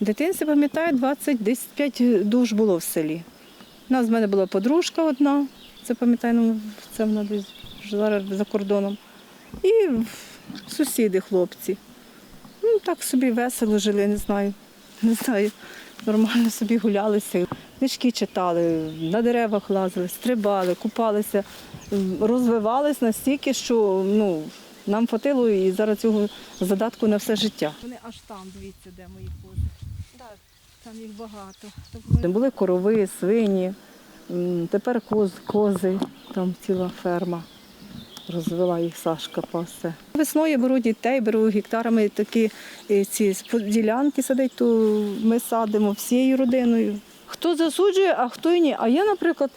В дитинстві пам'ятаю, 25 душ було в селі. У нас в мене була подружка одна, це пам'ятаю, ну, це вона десь зараз за кордоном. І сусіди, хлопці. Ну, так собі весело жили, не знаю. Не знаю. Нормально собі гулялися. Книжки читали, на деревах лазили, стрибали, купалися, розвивались настільки, що ну, нам хватило і зараз цього задатку на все життя. Вони аж там, дивіться, де мої кози. Там їх багато. Були корови, свині, тепер коз, кози, там ціла ферма. Розвела їх Сашка пасе. Весною беру дітей, беру гектарами такі е, ці ділянки садить, то ми садимо всією родиною. Хто засуджує, а хто і ні. А я, наприклад,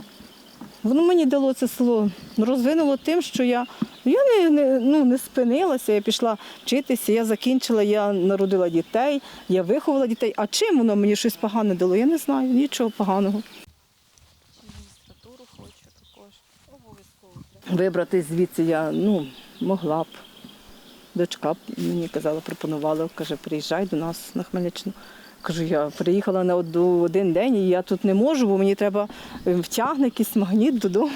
воно мені дало це село, розвинуло тим, що я, я не, не, ну, не спинилася, я пішла вчитися, я закінчила, я народила дітей, я виховала дітей. А чим воно мені щось погане дало? Я не знаю, нічого поганого. Вибрати звідси я ну, могла б. Дочка мені казала, пропонувала, каже, приїжджай до нас на Хмельниччину. Кажу, я приїхала на од- один день і я тут не можу, бо мені треба е, втягне якийсь магніт додому.